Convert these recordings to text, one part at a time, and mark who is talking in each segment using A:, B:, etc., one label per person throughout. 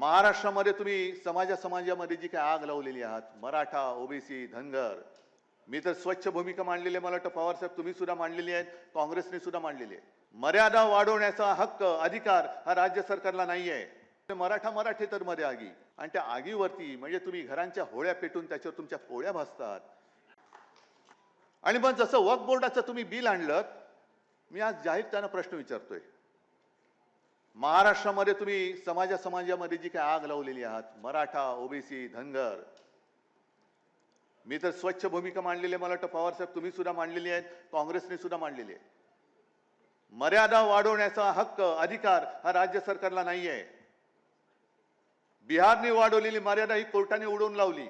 A: महाराष्ट्रामध्ये तुम्ही समाजा समाजामध्ये जी काही आग लावलेली आहात मराठा ओबीसी धनगर मी तर स्वच्छ भूमिका मांडलेली आहे मला वाटतं पवार साहेब तुम्ही सुद्धा मांडलेली आहेत काँग्रेसने सुद्धा मांडलेली आहे. मर्यादा वाढवण्याचा हक्क अधिकार हा राज्य सरकारला नाही आहे मराठा मराठे तर मध्ये आगी आणि त्या आगीवरती म्हणजे तुम्ही घरांच्या होळ्या पेटून त्याच्यावर तुमच्या पोळ्या भासतात. आणि मग जसं वक बोर्डाचं तुम्ही बिल आणलं मी आज जाहीर त्यांना प्रश्न विचारतोय. महाराष्ट्रामध्ये तुम्ही समाजा समाजामध्ये जी काय आग लावलेली आहात मराठा ओबीसी धनगर मी तर स्वच्छ भूमिका मांडलेली आहे मला वाटतं पवार साहेब तुम्ही सुद्धा मांडलेली आहेत काँग्रेसने सुद्धा मांडलेली आहे. मर्यादा वाढवण्याचा हक्क अधिकार हा राज्य सरकारला नाही आहे. बिहारने वाढवलेली मर्यादा ही कोर्टाने उडवून लावली.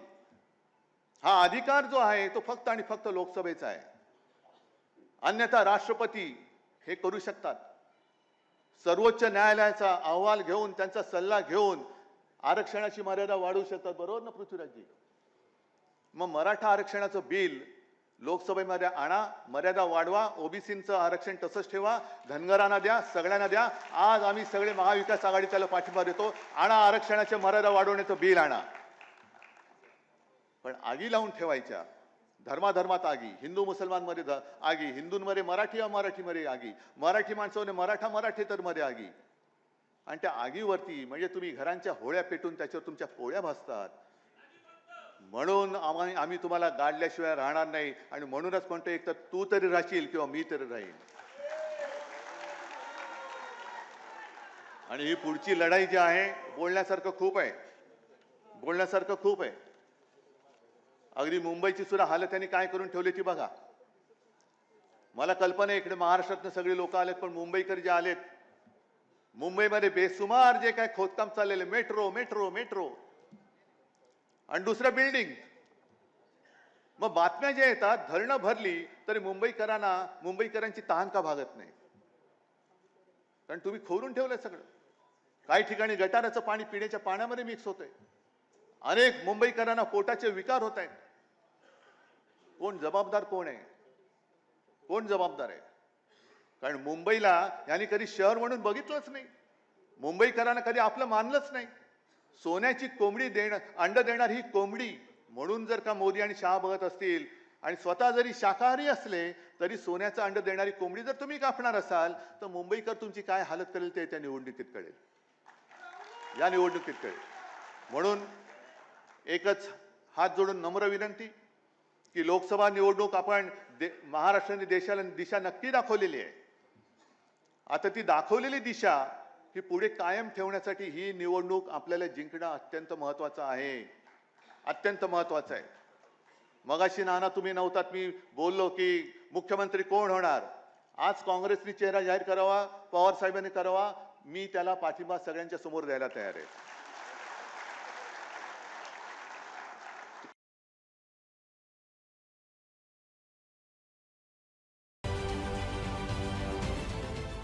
A: हा अधिकार जो आहे तो फक्त आणि फक्त लोकसभेचा आहे. अन्यथा राष्ट्रपती हे करू शकतात. सर्वोच्च न्यायालयाचा अहवाल घेऊन त्यांचा सल्ला घेऊन आरक्षणाची मर्यादा वाढवू शकतात बरोबर ना पृथ्वीराजजी? मग मराठा आरक्षणाचं बिल लोकसभेमध्ये आणा मर्यादा वाढवा ओबीसींचं आरक्षण तसंच ठेवा धनगरांना द्या सगळ्यांना द्या आज आम्ही सगळे महाविकास आघाडी त्याला पाठिंबा देतो आणा आरक्षणाच्या मर्यादा वाढवण्याचं बिल आणा. पण आगी लावून ठेवायच्या. धर्माधर्मात आगी हिंदू मुसलमानमध्ये ध- आगी हिंदूंमध्ये मराठी मराठीमध्ये आगी मराठी माणसामध्ये मराठा मराठी तर मध्ये आगी. आणि त्या आगीवरती म्हणजे तुम्ही घरांच्या होळ्या पेटून त्याच्यावर तुमच्या पोळ्या भासतात. म्हणून आम्हा आम्ही तुम्हाला गाडल्याशिवाय राहणार नाही आणि म्हणूनच म्हणतो एक तर तू तरी राहशील किंवा मी तरी राहील आणि ही पुढची लढाई जी आहे बोलण्यासारखं खूप आहे. बोलण्यासारखं खूप आहे. अगदी मुंबईची सुद्धा हालत त्यांनी काय करून ठेवली ती बघा. मला कल्पना आहे इकडे महाराष्ट्रातनं सगळे लोक आलेत पण मुंबईकर जे आलेत मुंबईमध्ये बेसुमार जे काय खोदकाम चाललेले मेट्रो मेट्रो मेट्रो. आणि दुसरं बिल्डिंग मग बातम्या ज्या येतात धरणं भरली तरी मुंबईकरांना मुंबईकरांची तहान का भागत नाही? कारण तुम्ही खोरून ठेवलंय सगळं. काही ठिकाणी गटाराचं पाणी पिण्याच्या पाण्यामध्ये मिक्स होतंय. अनेक मुंबईकरांना पोटाचे विकार होत आहेत. कोण जबाबदार कोण आहे? कोण जबाबदार आहे? कारण मुंबईला यांनी कधी शहर म्हणून बघितलंच नाही. मुंबईकरांना कधी आपलं मानलंच नाही. सोन्याची कोंबडी देणं अंड देणार ही कोंबडी म्हणून जर का मोदी आणि शहा बघत असतील आणि स्वतः जरी शाकाहारी असले तरी सोन्याचं अंड देणारी कोंबडी जर तुम्ही कापणार असाल तर मुंबईकर तुमची काय हालत करेल ते त्या निवडणुकीत कळेल. या निवडणुकीत कळेल. म्हणून एकच हात जोडून नम्र विनंती की लोकसभा निवडणूक आपण दे महाराष्ट्राने देशाला दिशा नक्की दाखवलेली आहे. आता ती दाखवलेली दिशा ही पुढे कायम ठेवण्यासाठी ही निवडणूक आपल्याला जिंकणं अत्यंत महत्त्वाचं आहे. अत्यंत महत्वाचं आहे. मगाशी नाना तुम्ही नव्हतात मी बोललो की मुख्यमंत्री कोण होणार? आज काँग्रेसने चेहरा जाहीर करावा पवार साहेबांनी करावा मी त्याला पाठिंबा सगळ्यांच्या समोर द्यायला तयार आहे.